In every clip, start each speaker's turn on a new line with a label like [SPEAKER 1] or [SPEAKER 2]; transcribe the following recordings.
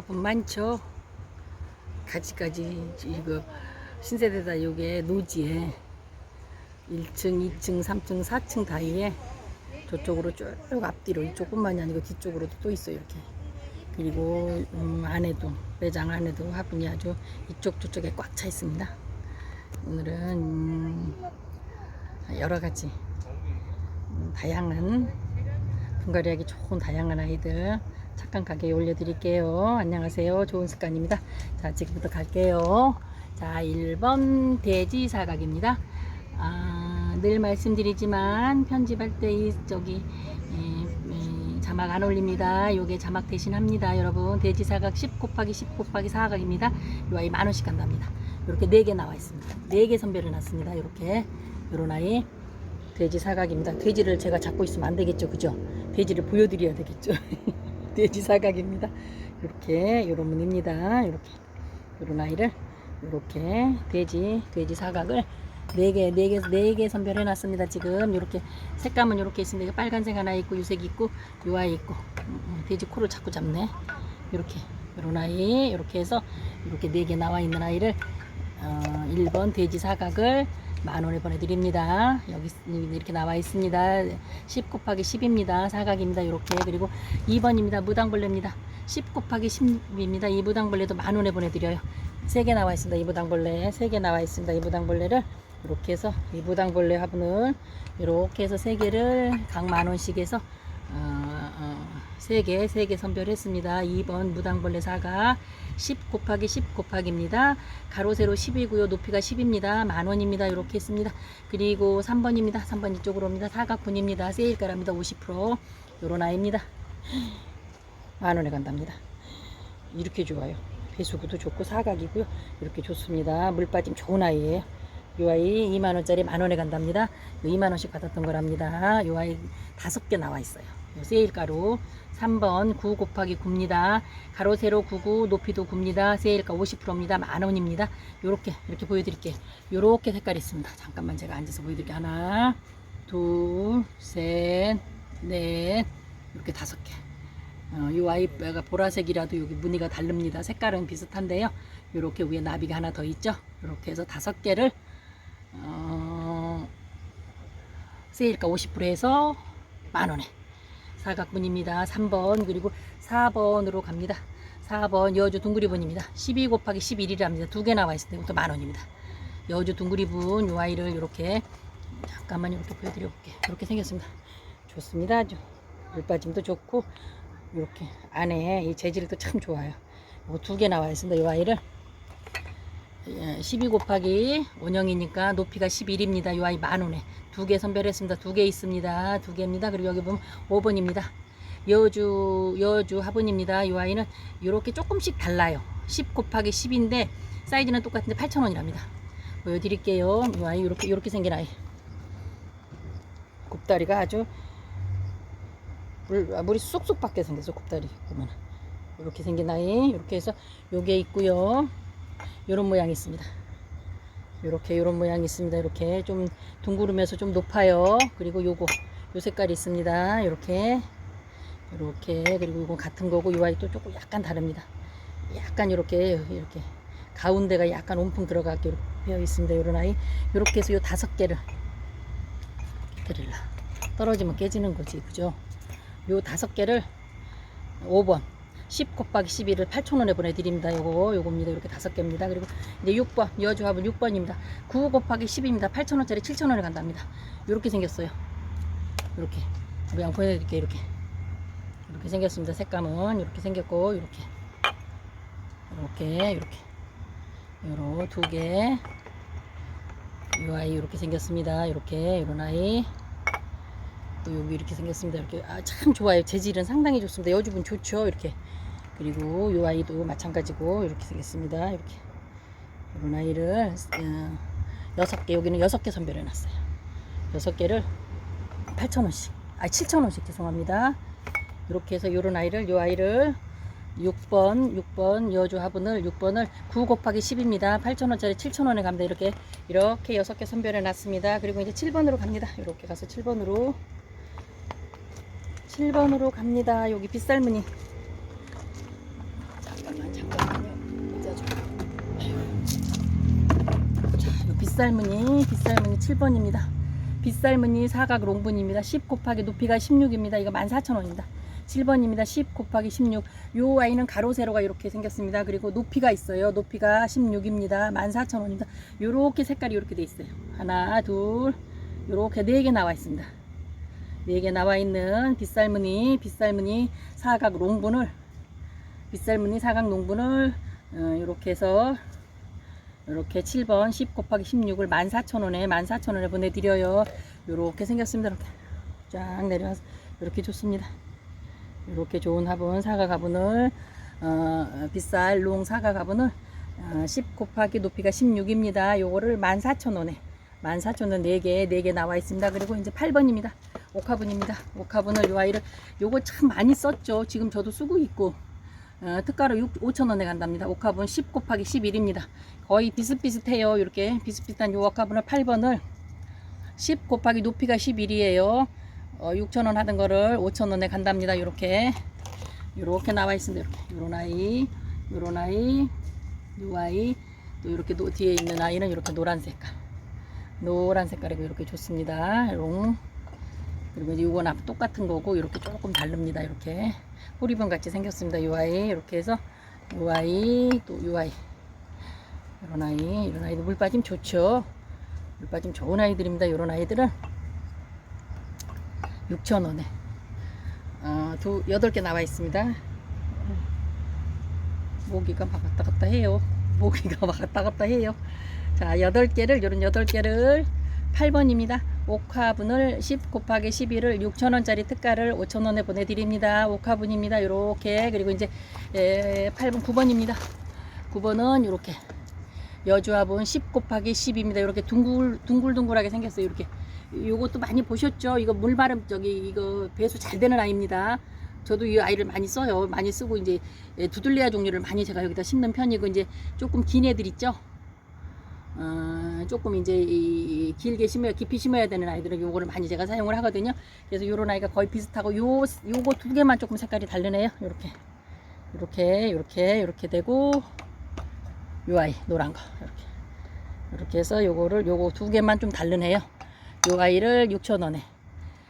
[SPEAKER 1] 화분 많죠? 가지가지 이거 신세대다 요게 노지에 1층, 2층, 3층, 4층 다이에 저쪽으로 쭉 앞뒤로 이쪽뿐만이 아니고 뒤쪽으로도 또 있어요 이렇게 그리고 음, 안에도 매장 안에도 화분이 아주 이쪽 저쪽에 꽉 차 있습니다 오늘은 음, 여러 가지 음, 다양한 분갈이하기 좋은 다양한 아이들 착한 가게에 올려드릴게요. 안녕하세요. 좋은 습관입니다. 자, 지금부터 갈게요. 자, 1번 돼지 사각입니다. 아, 늘 말씀드리지만 편집할 때 이 저기 에, 에, 자막 안 올립니다. 요게 자막 대신 합니다. 여러분 돼지 사각 10 곱하기 10 곱하기 사각입니다. 요 아이 만 원씩 간답니다. 이렇게 4개 나와 있습니다. 4개 선별해 놨습니다. 이렇게 요런 아이 돼지 사각입니다. 돼지를 제가 잡고 있으면 안 되겠죠, 그죠? 돼지를 보여드려야 되겠죠. 돼지 사각입니다. 이렇게 요런 문입니다. 이렇게 요런 아이를 이렇게 돼지 돼지 사각을 네 개, 네 개, 네개 선별해 놨습니다. 지금 이렇게 색감은 이렇게 있습니다. 빨간색 하나 있고 유색 있고 요 아이 있고 음, 음, 돼지 코를 자꾸 잡네. 이렇게 요런 아이 이렇게 해서 이렇게 네개 나와 있는 아이를 어, 1번 돼지 사각을 만 원에 보내드립니다. 여기 이렇게 나와 있습니다. 10 곱하기 10입니다. 사각입니다. 이렇게 그리고 2번입니다. 무당벌레입니다. 10 곱하기 10입니다. 이 무당벌레도 만 원에 보내드려요. 3개 나와 있습니다. 이 무당벌레 3개 나와 있습니다. 이 무당벌레를 이렇게 해서 이 무당벌레 화분을 이렇게 해서 3개를 각 만 원씩 해서 어, 어, 3개, 3개 선별했습니다. 2번 무당벌레 사각 10 곱하기 10 곱하기입니다. 가로 세로 10이고요. 높이가 10입니다. 만 원입니다. 이렇게 했습니다. 그리고 3번입니다. 3번 이쪽으로 옵니다. 사각분입니다. 세일가랍니다. 50% 요런 아이입니다. 만 원에 간답니다. 이렇게 좋아요. 배수구도 좋고 사각이고요. 이렇게 좋습니다. 물 빠짐 좋은 아이예요. 이 아이 2만 원짜리 만 원에 간답니다. 2만 원씩 받았던 거랍니다. 이 아이 다섯 개 나와 있어요. 요 세일가로 3번 9 곱하기 9입니다. 가로 세로 99 높이도 9입니다. 세일가 50%입니다. 만 원입니다. 요렇게 이렇게 보여드릴게요. 요렇게 색깔이 있습니다. 잠깐만 제가 앉아서 보여드릴게요. 하나 둘셋넷 이렇게 다섯 개. 어, 이 아이가 보라색이라도 여기 무늬가 다릅니다. 색깔은 비슷한데요. 이렇게 위에 나비가 하나 더 있죠. 이렇게 해서 다섯 개를 어, 세일가 50% 해서 만 원에 사각분입니다. 3번 그리고 4번으로 갑니다. 4번 여주 둥그리분입니다. 12 곱하기 11이랍니다. 두 개 나와 있습니다. 이것도 만 원입니다. 여주 둥그리분 요 아이를 이렇게 잠깐만 이렇게 보여드려 볼게요. 이렇게 생겼습니다. 좋습니다. 아주 물빠짐도 좋고 이렇게 안에 이 재질도 참 좋아요. 두개 나와 있습니다. 이 아이를 12 곱하기 원형이니까 높이가 11입니다. 이 아이 만 원에 두 개 선별했습니다. 두 개 있습니다. 두 개입니다. 그리고 여기 보면 5번입니다. 여주 여주 화분입니다. 이 아이는 이렇게 조금씩 달라요. 10 곱하기 10인데 사이즈는 똑같은데 8,000원이랍니다. 보여드릴게요. 이 아이 이렇게 이렇게 생긴 아이. 곱다리가 아주 물, 아, 물이 쏙쏙 받게 생겼어 곱다리 보면 이렇게 생긴 아이 이렇게 해서 요게 있고요 요런 모양이 있습니다. 요렇게 요런 모양이 있습니다. 이렇게 좀 둥그르면서 좀 높아요. 그리고 요거 요 색깔이 있습니다. 이렇게 이렇게. 그리고 이건 같은 거고 요 아이 또 조금 약간 다릅니다. 약간 이렇게 이렇게. 가운데가 약간 온풍 들어가게 이렇게 되어 있습니다. 요런 아이. 이렇게 해서 요 다섯 개를 드릴라. 떨어지면 깨지는 거지. 그죠? 요 다섯 개를 5번 10 곱하기 12를 8,000원에 보내드립니다. 요거, 요겁니다. 이렇게 다섯 개입니다. 그리고 이제 6번, 여주합은 6번입니다. 9 곱하기 10입니다. 8,000원짜리 7,000원에 간답니다. 요렇게 생겼어요. 요렇게. 모양 보여드릴게요. 이렇게. 이렇게 생겼습니다. 색감은 이렇게 생겼고, 이렇게. 이렇게, 이렇게. 요로 두 개. 요 아이 이렇게 생겼습니다. 이렇게, 요런 아이. 또 여기 이렇게 생겼습니다. 이렇게 아, 참 좋아요. 재질은 상당히 좋습니다. 여주분 좋죠. 이렇게 그리고 요 아이도 마찬가지고 이렇게 생겼습니다. 이렇게 이런 아이를 어, 여섯 개 여기는 여섯 개 선별해 놨어요. 여섯 개를 8천 원씩 아 7천 원씩 죄송합니다. 이렇게 해서 요런 아이를 요 아이를 6번 6번 여주 화분을 6번을 9 곱하기 10입니다. 8,000원짜리 7,000원에 갑니다. 이렇게 이렇게 6개 선별해 놨습니다. 그리고 이제 7번으로 갑니다. 이렇게 가서 7번으로 7번으로 갑니다. 여기 빗살무늬 빗살무늬 빗살무늬 7번입니다. 빗살무늬 사각 롱분입니다. 10 곱하기 높이가 16입니다. 이거 14,000원입니다. 7번입니다. 10 곱하기 16. 요 아이는 가로 세로가 이렇게 생겼습니다. 그리고 높이가 있어요. 높이가 16입니다. 14,000원입니다. 요렇게 색깔이 이렇게 돼 있어요. 하나, 둘, 요렇게 네 개 나와 있습니다. 네 개 나와 있는 빗살무늬, 빗살무늬 사각 롱분을 빗살무늬 사각 롱분을 어, 이렇게 해서 이렇게 7번 10 곱하기 16을 14,000원에 14,000원에 보내드려요. 이렇게 생겼습니다. 이렇게 쫙 내려와서 이렇게 좋습니다. 이렇게 좋은 화분 사각 화분을 어, 빗살 롱 사각 화분을 어, 10 곱하기 높이가 16입니다. 요거를 14,000원에 14,000원 4개 4개 나와 있습니다. 그리고 이제 8번입니다. 옥화분입니다. 옥화분을 요 아이를 요거 참 많이 썼죠. 지금 저도 쓰고 있고 어, 특가로 6, 5,000원에 간답니다. 옥화분 10 곱하기 11입니다. 거의 비슷비슷해요. 이렇게 비슷비슷한 요 옥화분을 8번을 10 곱하기 높이가 11이에요. 어, 6,000원 하던 거를 5,000원에 간답니다. 이렇게 이렇게 나와 있습니다. 이렇게 요런 아이, 요런 아이, 요 아이, 또 이렇게 노, 뒤에 있는 아이는 이렇게 노란 색깔, 노란 색깔이고 이렇게 좋습니다. 롱. 그리고 이제 요건 앞 똑같은 거고 이렇게 조금 다릅니다. 이렇게 호리병 같이 생겼습니다. 요 아이 이렇게 해서 요 아이 또 요 아이 이런 아이 이런 아이도 물 빠짐 좋죠. 물 빠짐 좋은 아이들입니다. 이런 아이들은 6,000원에 어, 두 여덟 개 나와 있습니다. 모기가 막 왔다 갔다 해요. 모기가 막 왔다 갔다 해요. 자, 여덟 개를 요런 여덟 개를 8번입니다. 옥화분을 10 곱하기 11을 6,000원짜리 특가를 5,000원에 보내드립니다. 옥화분입니다. 요렇게 그리고 이제 에, 8번 9번입니다. 9번은 요렇게 여주화분 10 곱하기 10입니다. 이렇게 둥글 둥글둥글하게 생겼어요. 이렇게 요것도 많이 보셨죠? 이거 물바름 저기 이거 배수 잘 되는 아이입니다. 저도 이 아이를 많이 써요. 많이 쓰고 이제 예, 두들레아 종류를 많이 제가 여기다 심는 편이고 이제 조금 긴 애들 있죠? 어, 조금 이제 이 길게 심어야 깊이 심어야 되는 아이들은 요거를 많이 제가 사용을 하거든요. 그래서 요런 아이가 거의 비슷하고 요 요거 두 개만 조금 색깔이 다르네요. 요렇게 요렇게 요렇게 요렇게 되고 요 아이 노란 거 이렇게 이렇게 해서 요거를 요거 두 개만 좀 다르네요. 요 아이를 6,000원에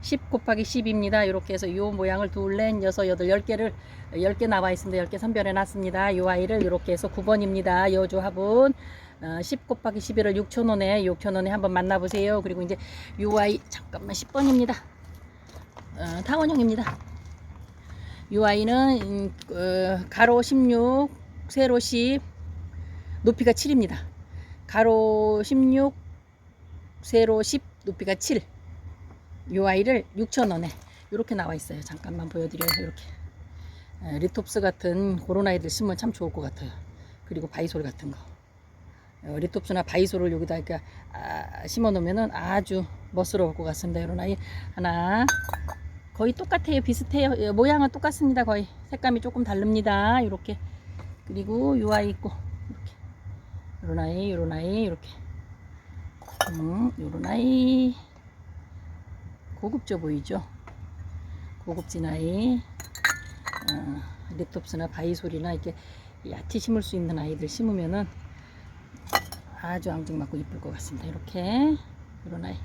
[SPEAKER 1] 10 곱하기 10입니다. 이렇게 해서 요 모양을 둘, 넷, 여섯, 여덟, 열 개를 열 개 나와 있습니다. 열 개 선별해 놨습니다. 요 아이를 이렇게 해서 9번입니다. 여주 화분 어, 10 곱하기 11을 6,000원에 6,000원에 한번 만나보세요. 그리고 이제 요 아이 잠깐만 10번입니다. 어, 타원형입니다. 요 아이는 음, 어, 가로 16, 세로 10, 높이가 7입니다. 가로 16, 세로 10, 높이가 7. 요 아이를 6,000원에 이렇게 나와 있어요. 잠깐만 보여드려요. 이렇게 에, 리톱스 같은 그런 아이들 심으면 참 좋을 것 같아요. 그리고 바이솔 같은 거. 어, 리톱스나 바이솔을 여기다 이렇게 아, 심어 놓으면은 아주 멋스러울 것 같습니다. 이런 아이 하나 거의 똑같아요. 비슷해요. 예, 모양은 똑같습니다. 거의 색감이 조금 다릅니다. 이렇게 그리고 요 아이 있고 이렇게 요런 아이 요런 아이 이렇게 음, 요런 아이 고급져 보이죠? 고급진 아이 어, 립톱스나 바이솔이나 이렇게 야티 심을 수 있는 아이들 심으면은 아주 앙증맞고 이쁠 것 같습니다. 이렇게 이런 아이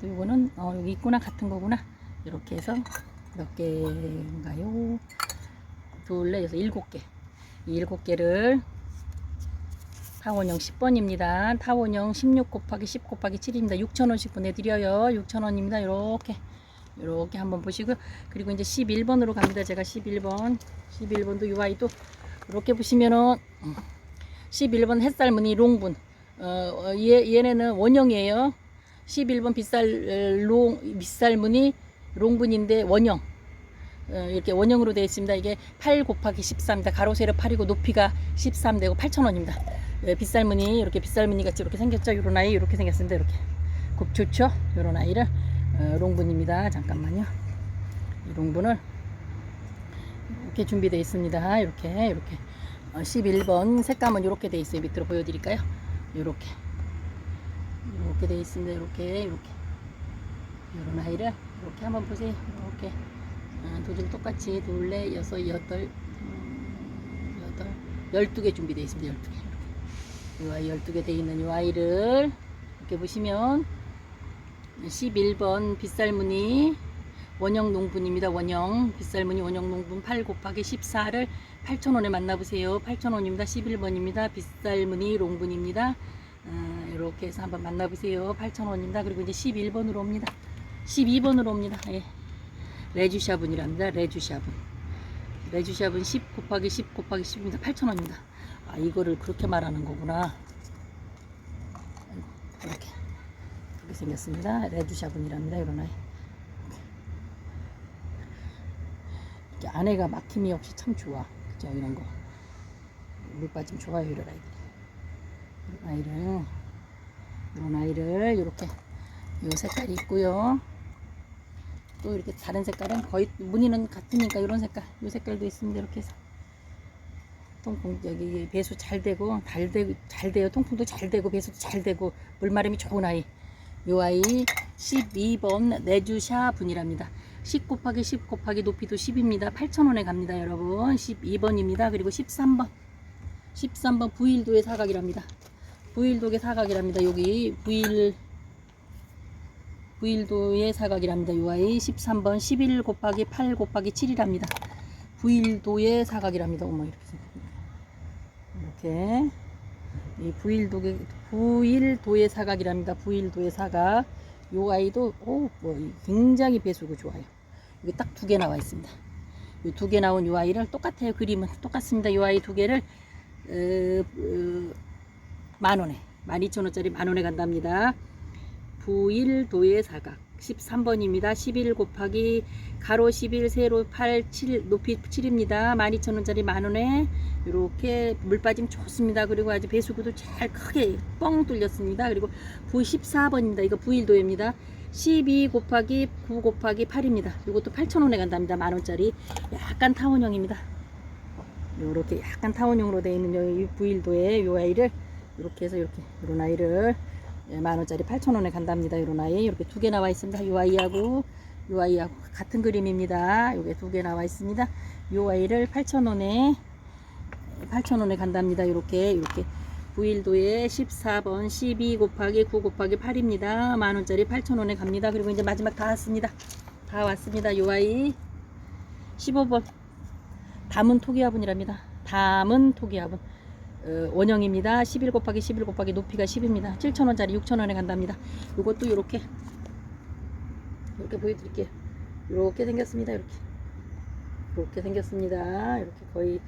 [SPEAKER 1] 또 이거는 어, 여기 있구나 같은 거구나 이렇게 해서 몇 개인가요? 둘, 넷, 여섯, 일곱 개. 이 일곱 개를 타원형 10번입니다. 타원형 16 곱하기 10 곱하기 7입니다. 6,000원씩 보내드려요. 6,000원입니다. 이렇게 이렇게 한번 보시고 그리고 이제 11번으로 갑니다. 제가 11번 11번도 이 아이도 이렇게 보시면은 11번 햇살 무늬 롱분 어, 어, 얘, 얘네는 원형이에요. 11번 빗살 롱 빗살 무늬 롱분인데 원형 어, 이렇게 원형으로 되어 있습니다. 이게 8 곱하기 13입니다. 가로 세로 8이고 높이가 13 되고 8,000원입니다. 예, 빗살무늬 이렇게 빗살무늬 같이 이렇게 생겼죠. 요런 아이 이렇게 생겼습니다. 이렇게 곱 좋죠. 요런 아이를 어, 롱분입니다. 잠깐만요. 이 롱분을 이렇게 준비되어 있습니다. 이렇게 이렇게 어, 11번 색감은 이렇게 되어 있어요. 밑으로 보여드릴까요? 이렇게 이렇게 되어 있습니다. 이렇게 이렇게 이런 아이를 이렇게 한번 보세요. 이렇게 어, 두줄 똑같이 둘, 넷, 여섯, 여덟, 음, 보니까 12개 준비되어 있습니다. 12개. 이 아이 12개 되어 있는 이 아이를 이렇게 보시면 11번 빗살무늬 원형 농분입니다. 원형 빗살무늬 원형 농분 8 곱하기 14를 8,000원에 만나보세요. 8,000원입니다. 11번입니다. 빗살무늬 롱분입니다. 아, 이렇게 해서 한번 만나보세요. 8,000원입니다. 그리고 이제 11번으로 옵니다. 12번으로 옵니다. 예. 레주샤분이랍니다. 레주샤분. 레주샵은 10 곱하기 10 곱하기 10입니다. 8,000원입니다. 아, 이거를 그렇게 말하는 거구나. 이렇게. 이렇게 생겼습니다. 레주샵은이랍니다. 이런 아이. 안에가 막힘이 역시 참 좋아. 그죠? 이런 거. 물 빠짐 좋아요. 이런 아이들. 이런 아이를, 이런 아이를 이렇게 요 색깔이 있고요. 또 이렇게 다른 색깔은 거의 무늬는 같으니까 이런 색깔, 이 색깔도 있습니다. 이렇게 해서 통풍 여기 배수 잘 되고 잘 되고 잘 돼요. 통풍도 잘 되고 배수도 잘 되고 물마름이 좋은 아이. 요 아이 12번 내주샤 분이랍니다. 10 곱하기 10 곱하기 높이도 10입니다. 8,000원에 갑니다, 여러분. 12번입니다. 그리고 13번. 13번 부일도의 사각이랍니다. 부일도의 사각이랍니다. 여기 부일 부일도의 사각이랍니다. 요 아이 13번 11 곱하기 8 곱하기 7이랍니다. 부일도의 사각이랍니다. 어머 이렇게. 이렇게 이 부일도의 부일도의 사각이랍니다. 부일도의 사각. 요 아이도 오, 뭐 굉장히 배수구 좋아요. 여기 딱 두 개 나와 있습니다. 이두개 나온 요 아이를 똑같아요. 그림은 똑같습니다. 요 아이 두 개를 어, 어, 만 원에 12,000원짜리 만 원에 간답니다. 부일도의 사각 13번입니다. 11 곱하기 가로 11 세로 8 7 높이 7입니다. 12,000원짜리 만원에 이렇게 물 빠짐 좋습니다. 그리고 아주 배수구도 잘 크게 뻥 뚫렸습니다. 그리고 부 14번입니다. 이거 부일도입니다. 12 곱하기 9 곱하기 8입니다. 이것도 8,000원에 간답니다. 만원짜리 약간 타원형입니다. 이렇게 약간 타원형으로 되어 있는 이 부일도의 요 아이를 이렇게 해서 이렇게 이런 아이를 예, 만원짜리 8천원에 간답니다. 이런 아이 이렇게 두 개 나와 있습니다. 요 아이하고 요 아이하고 같은 그림입니다. 요게 두 개 나와 있습니다. 요 아이를 8천원에 8천원에 간답니다. 이렇게 이렇게 부일도에 14번 12 곱하기 9 곱하기 8입니다. 만원짜리 8천원에 갑니다. 그리고 이제 마지막 다 왔습니다. 다 왔습니다. 요 아이 15번 담은 토기화분이랍니다. 담은 토기화분. 어, 원형입니다. 11 곱하기 11 곱하기 높이가 10입니다. 7,000원짜리 6,000원에 간답니다. 이것도 이렇게 이렇게 보여드릴게요. 이렇게 생겼습니다. 이렇게 이렇게 생겼습니다. 이렇게 거의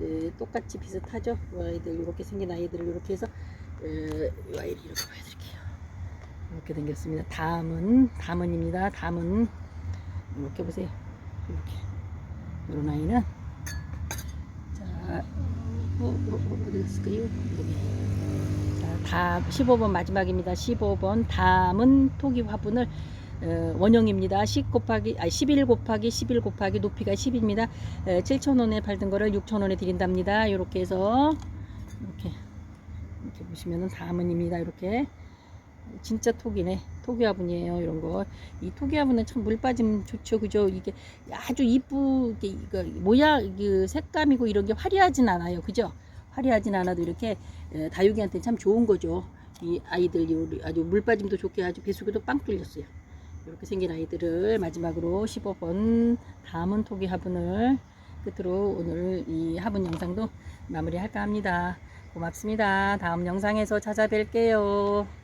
[SPEAKER 1] 예, 똑같이 비슷하죠. 이 아이들 이렇게 생긴 아이들을 이렇게 해서 예, 이 아이를 이렇게 보여드릴게요. 이렇게 생겼습니다. 담은 담은입니다. 담은 이렇게 보세요. 이렇게 이런 아이는 자. 어, 어, 어, 어디 갔을까요? 여기. 자, 다 15번 마지막입니다. 15번 담은 토기 화분을 어, 원형입니다. 10 곱하기 아 11 곱하기 11 곱하기 높이가 10입니다. 7,000원에 팔던 거를 6,000원에 드린답니다. 이렇게 해서 이렇게 이렇게 보시면은 담은입니다. 이렇게 진짜 톡이네. 토기 화분이에요. 이런 거. 이 토기 화분은 참 물 빠짐 좋죠. 그죠? 이게 아주 이쁘게 이거 모양 그 색감이고 이런 게 화려하진 않아요. 그죠? 화려하진 않아도 이렇게 에, 다육이한테 참 좋은 거죠. 이 아이들이 아주 물 빠짐도 좋게 아주 배수구도 빵 뚫렸어요. 이렇게 생긴 아이들을 마지막으로 15번 담은 토기 화분을 끝으로 오늘 이 화분 영상도 마무리할까 합니다. 고맙습니다. 다음 영상에서 찾아뵐게요.